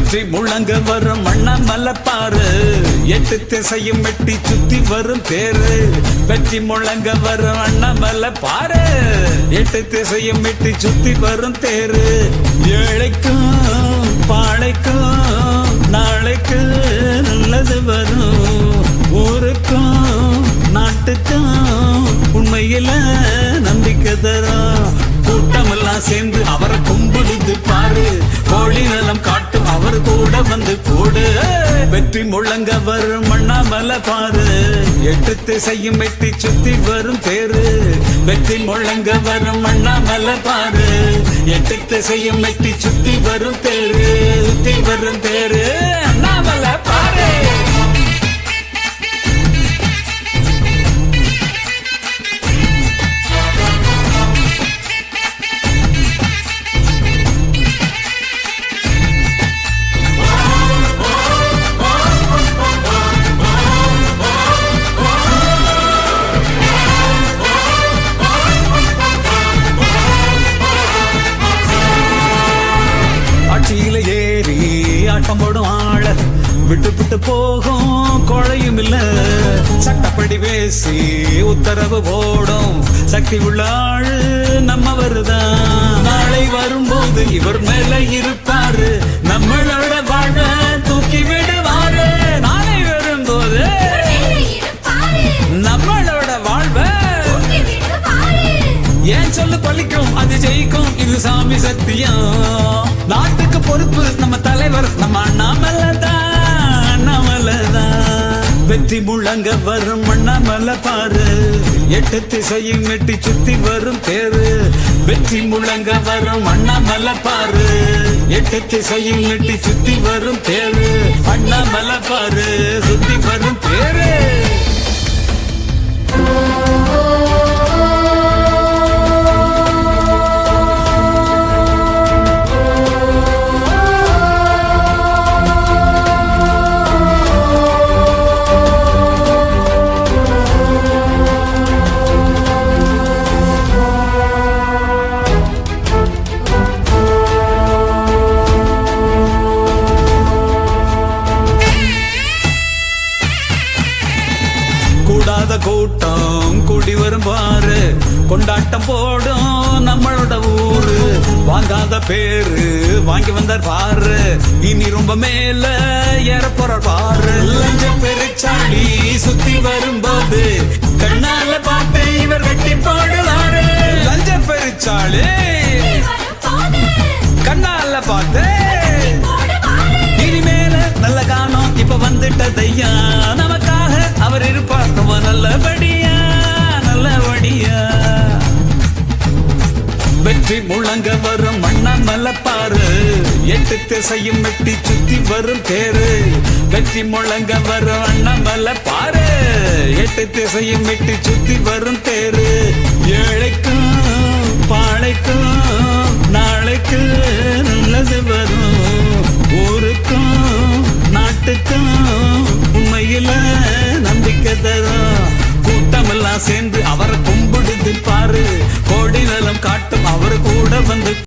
வெற்றி முழங்க வரும் மண்ணா மலப்பாறு. எட்டு திசையும் வெட்டி சுத்தி வரும் தேரு. வெற்றி முழங்க வரும் அண்ணாமலை பாரு எட்டு திசையும் வெட்டி சுத்தி வரும் தேரு. ஏழைக்கும் பாழைக்கும் நாளைக்கு நல்லது வரும். போடு வெற்றி முழங்க வரும் மண்ணாமல பாரு. எட்டு திசையும் வெட்டி சுத்தி வரும் தேரு. வெற்றி முழங்க வரும் மண்ணாமல பாரு. எட்டு திசையும் வெட்டி சுத்தி வரும் தேரு. சுத்தி வரும் தேரு. ஆட்டம் போடும் ஆள. விட்டு விட்டு போகும் கொழையும் இல்ல. சட்டப்படி பேசி உத்தரவு போடும். சக்தி உள்ள ஆளு நம்ம வருதான் நாளை வரும்போது இவர் மேல இருப்பாரு. நம்மளோட வாழ தூக்கி விடுவாரு. நாளை வரும்போது நம்மளோட வாழ்வை ஏன் சொல்லு பழிக்கும்? அது ஜெயிக்கும். இது சாமி சத்தியம். நாட்டுக்கு பொறுப்பு நம்ம தலைவர் நம்ம அண்ணாமலைதான் அண்ணாமலைதான் வெற்றி முழங்க வரும் அண்ணாமலை பாரு எட்டு திசையும் எட்டி சுத்தி வரும் பேரு வெற்றி முழங்க வரும் அண்ணாமலை பாரு எட்டு திசையும் எட்டி சுத்தி வரும் பேரு அண்ணாமலை பாரு சுத்தி வரும். கூடாத கூட்டம். கூடி வரும் பாரு. கொண்டாட்டம் போடும் நம்மளோட ஊரு. வாங்காத பேரு வாங்கி வந்தார் பாரு. இனி ரொம்ப மேல ஏற போறார் பாரு. லஞ்சம் பெருச்சாளி சுத்தி வரும்போது கண்ணால பார்த்து இவர் சுற்றி முழங்க வரும் மண்ணா மலப்பாறு. எட்டு திசையும் வெட்டி சுத்தி வரும் தேரு. வெற்றி முழங்க வரும் அண்ணாமலை பாரு எட்டு திசையும் வெட்டி சுத்தி வரும் தேரு. ஏழைக்கும் பாழைக்கும் நாளைக்கு